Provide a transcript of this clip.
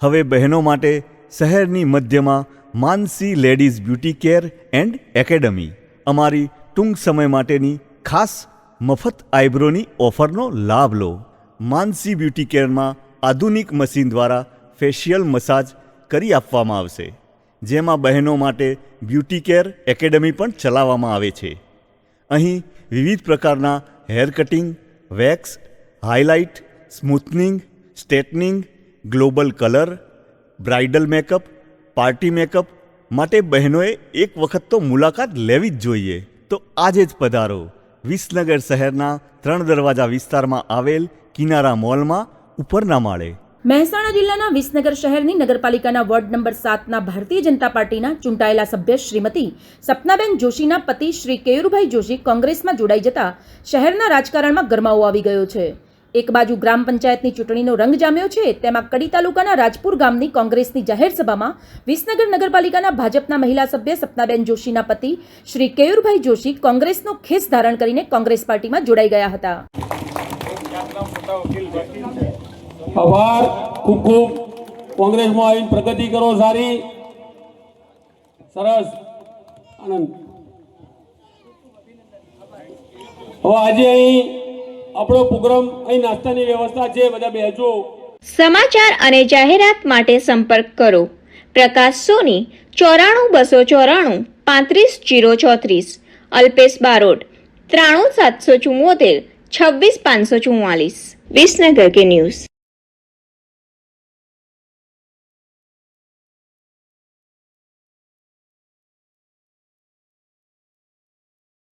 હવે બહેનો માટે શહેરની મધ્યમાં Mansi ladies beauty care and academy. અમારી ટૂંક સમય માટેની ખાસ મફત આઈબ્રોની ઓફરનો લાભ લો. માનસી બ્યુટી કેરમાં આધુનિક મશીન દ્વારા ફેશિયલ મસાજ કરી આપવામાં આવશે, જેમાં બહેનો માટે બ્યુટી કેર એકેડમી પણ ચલાવવામાં આવે છે. અહીં વિવિધ પ્રકારના hair cutting, wax, highlight, smoothening, straightening global colour, bridal makeup, party makeup માટે બહેનોએ એક વખત તો મુલાકાત લેવી જ જોઈએ. તો આજે જ પધારો. વિસનગર શહેરના ત્રણ દરવાજા વિસ્તારમાં આવેલ કિનારા મોલમાં ઉપરના માળે. મહેસાણા જિલ્લાના વિસનગર શહેરની નગરપાલિકાના વોર્ડ નંબર સાતના ભારતીય જનતા પાર્ટીના ચૂંટાયેલા સભ્ય શ્રીમતી સપનાબેન જોશીના પતિ શ્રી કેયુરભાઈ જોશી કોંગ્રેસમાં જોડાઈ જતા શહેરના રાજકારણમાં ગરમાવો આવી ગયો છે. એક બાજુ ગ્રામ પંચાયતની ચૂંટણીનો રંગ જામ્યો છે, તેમાં કડી તાલુકાના રાજપુર ગામની કોંગ્રેસની જાહેર વિસનગર નગરપાલિકાના ભાજપના મહિલા સભ્ય સપનાબેન જોશીના પતિ શ્રી કેયુરભાઈ જોશી કોંગ્રેસનો ખેસ ધારણ કરીને કોંગ્રેસ પાર્ટીમાં જોડાઈ ગયા હતા. આભાર, ખૂબ ખૂબ. કોંગ્રેસમાં આવીને પ્રગતિ કરો સારી. સરસ. આનંદ. હવે આજે અહીં આપણો પ્રોગ્રામ અહીં નાસ્તાની વ્યવસ્થા છે, બધા બેજો સમાચાર અને જાહેરાત માટે સંપર્ક કરો. પ્રકાશ સોની, ચોરાણું બસો ચોરાણું, પાંત્રીસ જીરો ચોત્રીસ. અલ્પેશ બારોટ, ત્રાણું સાતસો ચુમ્મોતેર છવ્વીસ પાંચસો ચુમ્માલીસ વિસનગર કે ન્યૂઝ.